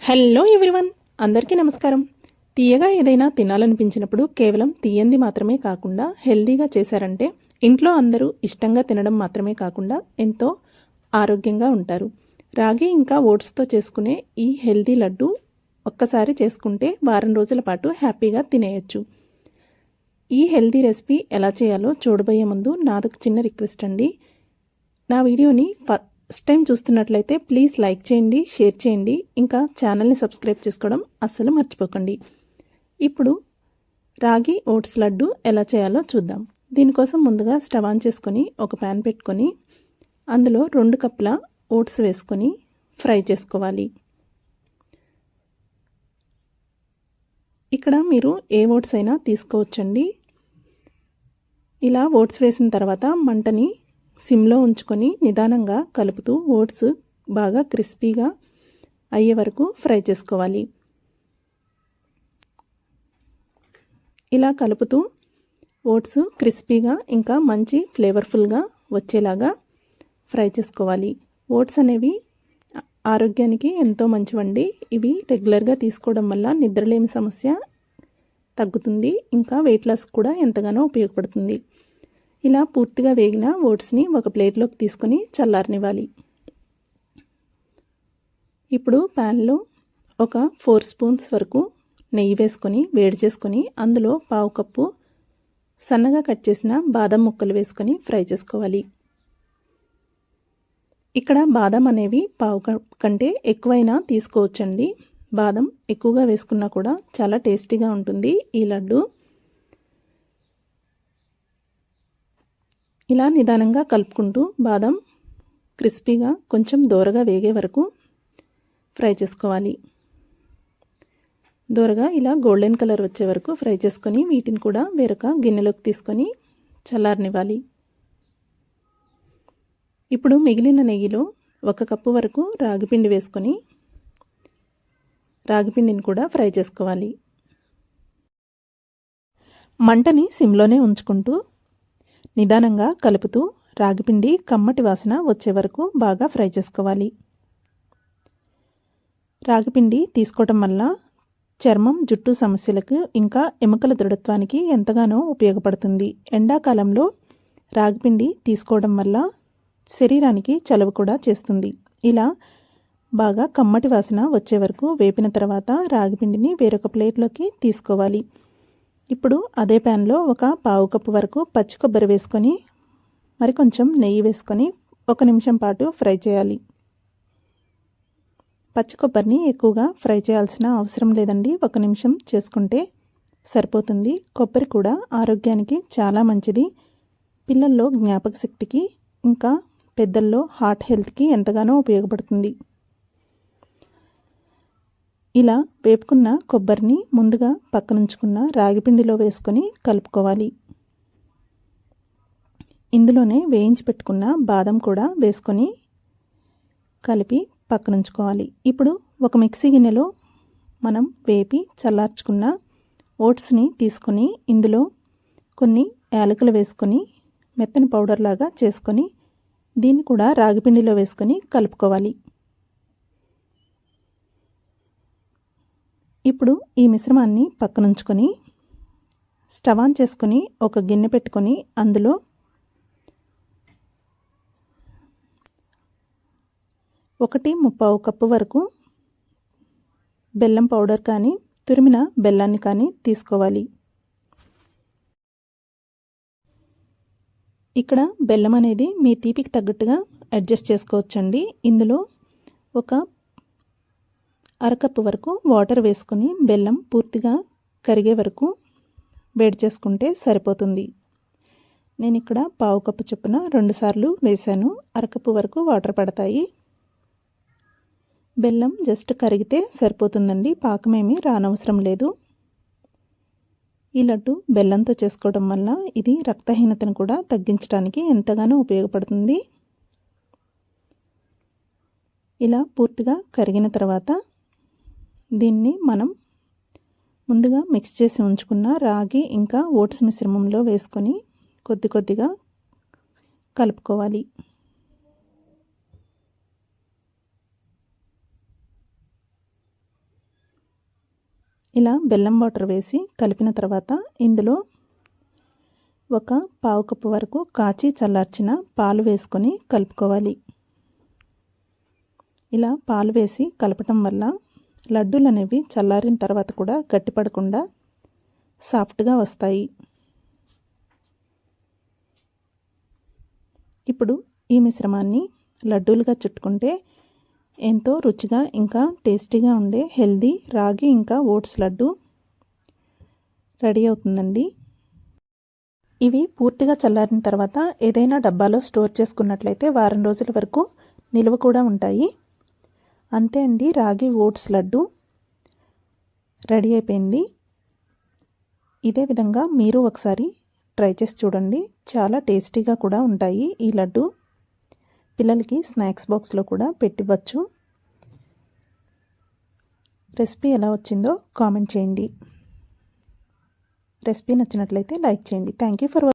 Hello everyone అందరికీ నమస్కారం. తీయగా ఏదైనా తినాలనిపించినప్పుడు కేవలం తీయంది మాత్రమే కాకుండా హెల్దీగా చేశారంటే ఇంట్లో అందరూ ఇష్టంగా తినడం మాత్రమే కాకుండా ఎంతో ఆరోగ్యంగా ఉంటారు. రాగి ఇంకా ఓట్స్తో చేసుకునే ఈ హెల్దీ లడ్డు ఒక్కసారి చేసుకుంటే వారం రోజుల పాటు హ్యాపీగా తినేయచ్చు. ఈ హెల్దీ రెసిపీ ఎలా చేయాలో చూడబోయే ముందు నాదొక చిన్న రిక్వెస్ట్ అండి. నా వీడియోని ఫస్ట్ టైం చూస్తున్నట్లయితే ప్లీజ్ లైక్ చేయండి షేర్ చేయండి. ఇంకా ఛానల్ని సబ్స్క్రైబ్ చేసుకోవడం అస్సలు మర్చిపోకండి. ఇప్పుడు రాగి ఓట్స్ లడ్డు ఎలా చేయాలో చూద్దాం. దీనికోసం ముందుగా స్టవ్ ఆన్ చేసుకొని ఒక ప్యాన్ పెట్టుకొని అందులో రెండు కప్పుల ఓట్స్ వేసుకొని ఫ్రై చేసుకోవాలి. ఇక్కడ మీరు ఏ ఓట్స్ అయినా తీసుకోవచ్చండి. ఇలా ఓట్స్ వేసిన తర్వాత మంటని సిమ్లో ఉంచుకొని నిదానంగా కలుపుతూ ఓట్స్ బాగా క్రిస్పీగా అయ్యే వరకు ఫ్రై చేసుకోవాలి. ఇలా కలుపుతూ ఓట్స్ క్రిస్పీగా ఇంకా మంచి ఫ్లేవర్ఫుల్గా వచ్చేలాగా ఫ్రై చేసుకోవాలి. ఓట్స్ అనేవి ఆరోగ్యానికి ఎంతో మంచివండి. ఇవి రెగ్యులర్గా తీసుకోవడం వల్ల నిద్రలేమి సమస్య తగ్గుతుంది. ఇంకా వెయిట్ లాస్ కూడా ఎంతగానో ఉపయోగపడుతుంది. ఇలా పూర్తిగా వేగిన ఓట్స్ని ఒక ప్లేట్లోకి తీసుకొని చల్లారనివ్వాలి. ఇప్పుడు ప్యాన్లో ఒక ఫోర్ స్పూన్స్ వరకు నెయ్యి వేసుకొని వేడి చేసుకొని అందులో పావు కప్పు సన్నగా కట్ చేసిన బాదం ముక్కలు వేసుకొని ఫ్రై చేసుకోవాలి. ఇక్కడ బాదం అనేవి పావు కంటే ఎక్కువైనా తీసుకోవచ్చండి. బాదం ఎక్కువగా వేసుకున్నా కూడా చాలా టేస్టీగా ఉంటుంది ఈ లడ్డు. ఇలా నిదానంగా కలుపుకుంటూ బాదం క్రిస్పీగా కొంచెం దూరగా వేగే వరకు ఫ్రై చేసుకోవాలి. దూరగా ఇలా గోల్డెన్ కలర్ వచ్చే వరకు ఫ్రై చేసుకొని వీటిని కూడా వేరొక గిన్నెలోకి తీసుకొని చల్లారనివ్వాలి. ఇప్పుడు మిగిలిన నెయ్యిలో ఒక కప్పు వరకు రాగిపిండి వేసుకొని రాగిపిండిని కూడా ఫ్రై చేసుకోవాలి. మంటని సిమ్లోనే ఉంచుకుంటూ నిదానంగా కలుపుతూ రాగిపిండి కమ్మటి వాసన వచ్చే వరకు బాగా ఫ్రై చేసుకోవాలి. రాగిపిండి తీసుకోవటం వల్ల చర్మం జుట్టు సమస్యలకు ఇంకా ఎముకల దృఢత్వానికి ఎంతగానో ఉపయోగపడుతుంది. ఎండాకాలంలో రాగిపిండి తీసుకోవడం వల్ల శరీరానికి చలువ కూడా చేస్తుంది. ఇలా బాగా కమ్మటి వాసన వచ్చే వరకు వేపిన తర్వాత రాగిపిండిని వేరొక ప్లేట్లోకి తీసుకోవాలి. ఇప్పుడు అదే ప్యాన్లో ఒక పావు కప్పు వరకు పచ్చి కొబ్బరి వేసుకొని మరి కొంచెం నెయ్యి వేసుకొని ఒక నిమిషం పాటు ఫ్రై చేయాలి. పచ్చి కొబ్బరిని ఎక్కువగా ఫ్రై చేయాల్సిన అవసరం లేదండి. ఒక నిమిషం చేసుకుంటే సరిపోతుంది. కొబ్బరి కూడా ఆరోగ్యానికి చాలా మంచిది. పిల్లల్లో జ్ఞాపక శక్తికి ఇంకా పెద్దల్లో హార్ట్ హెల్త్కి ఎంతగానో ఉపయోగపడుతుంది. ఇలా వేపుకున్న కొబ్బరిని ముందుగా పక్కనుంచుకున్న రాగిపిండిలో వేసుకొని కలుపుకోవాలి. ఇందులోనే వేయించి పెట్టుకున్న బాదం కూడా వేసుకొని కలిపి పక్కనుంచుకోవాలి. ఇప్పుడు ఒక మిక్సీ గిన్నెలో మనం వేపి చల్లార్చుకున్న ఓట్స్ని తీసుకొని ఇందులో కొన్ని యాలకులు వేసుకొని మెత్తని పౌడర్ లాగా చేసుకొని దీన్ని కూడా రాగిపిండిలో వేసుకొని కలుపుకోవాలి. ఇప్పుడు ఈ మిశ్రమాన్ని పక్కనుంచుకొని స్టవ్ ఆన్ చేసుకొని ఒక గిన్నె పెట్టుకొని అందులో ఒకటి ముప్పావు కప్పు వరకు బెల్లం పౌడర్ కానీ తురిమిన బెల్లాన్ని కానీ తీసుకోవాలి. ఇక్కడ బెల్లం అనేది మీ తీపికి తగ్గట్టుగా అడ్జస్ట్ చేసుకోవచ్చండి. ఇందులో ఒక అరకప్పు వరకు వాటర్ వేసుకొని బెల్లం పూర్తిగా కరిగే వరకు వేడి చేసుకుంటే సరిపోతుంది. నేను ఇక్కడ పావు కప్పు చొప్పున రెండుసార్లు వేశాను. అరకప్పు వరకు వాటర్ పడతాయి. బెల్లం జస్ట్ కరిగితే సరిపోతుందండి. పాకమేమి రానవసరం లేదు. ఈ లడ్డు బెల్లంతో చేసుకోవడం వల్ల ఇది రక్తహీనతను కూడా తగ్గించడానికి ఎంతగానో ఉపయోగపడుతుంది. ఇలా పూర్తిగా కరిగిన తర్వాత దీన్ని మనం ముందుగా మిక్స్ చేసి ఉంచుకున్న రాగి ఇంకా ఓట్స్ మిశ్రమంలో వేసుకొని కొద్ది కొద్దిగా కలుపుకోవాలి. ఇలా బెల్లం వాటర్ వేసి కలిపిన తర్వాత ఇందులో ఒక పావు కప్పు వరకు కాచి చల్లార్చిన పాలు వేసుకొని కలుపుకోవాలి. ఇలా పాలు వేసి కలపటం వల్ల లడ్డూలు అనేవి చల్లారిన తర్వాత కూడా గట్టిపడకుండా సాఫ్ట్గా వస్తాయి. ఇప్పుడు ఈ మిశ్రమాన్ని లడ్డూలుగా చుట్టుకుంటే ఎంతో రుచిగా ఇంకా టేస్టీగా ఉండే హెల్దీ రాగి ఇంకా ఓట్స్ లడ్డు రెడీ అవుతుందండి. ఇవి పూర్తిగా చల్లారిన తర్వాత ఏదైనా డబ్బాలో స్టోర్ చేసుకున్నట్లయితే వారం రోజుల వరకు నిల్వ కూడా ఉంటాయి. అంతే అండి రాగి ఓట్స్ లడ్డు రెడీ అయిపోయింది. ఇదే విధంగా మీరు ఒకసారి ట్రై చేసి చూడండి. చాలా టేస్టీగా కూడా ఉంటాయి ఈ లడ్డు. పిల్లలకి స్నాక్స్ బాక్స్లో కూడా పెట్టివచ్చు రెసిపీ ఎలా వచ్చిందో కామెంట్ చేయండి. రెసిపీ నచ్చినట్లయితే లైక్ చేయండి. Thank you for